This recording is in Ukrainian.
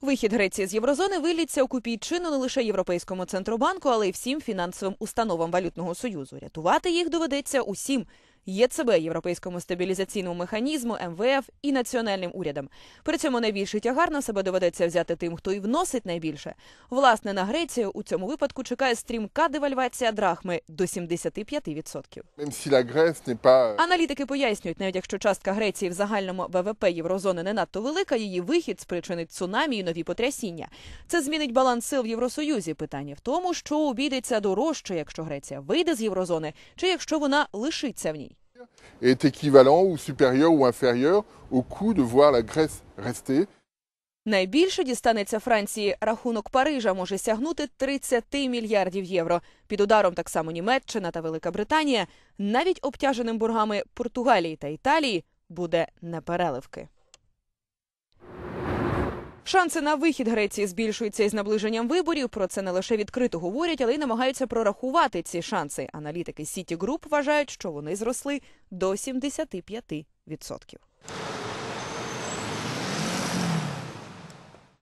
Вихід Греції з єврозони виліться у купійчину не лише Європейському центробанку, але й всім фінансовим установам валютного союзу. Рятувати їх доведеться усім. ЄЦБ, Європейському стабілізаційному механізму, МВФ і національним урядам. При цьому найбільший тягар на себе доведеться взяти тим, хто і вносить найбільше. Власне, на Грецію у цьому випадку чекає стрімка девальвація драхми до 75%. Même si la Grèce n'est pas Аналітики пояснюють, навіть якщо частка Греції в загальному ВВП єврозони не надто велика, її вихід спричинить цунамі і нові потрясіння. Це змінить баланс сил в Євросоюзі. Питання в тому, що обійдеться дорожче, якщо Греція вийде з єврозони, чи якщо вона лишиться в ній. Est équivalent ou supérieur ou inférieur au coût de voir la Grèce rester. Найбільше дістанеться Франції. Рахунок Парижа може сягнути 30 мільярдів євро. Під ударом так само Німеччина та Велика Британія. Навіть обтяженим боргами Португалії та Італії буде непереливки. Шанси на вихід Греції збільшуються із наближенням виборів. Про це не лише відкрито говорять, але й намагаються прорахувати ці шанси. Аналітики Сіті Груп вважають, що вони зросли до 75%.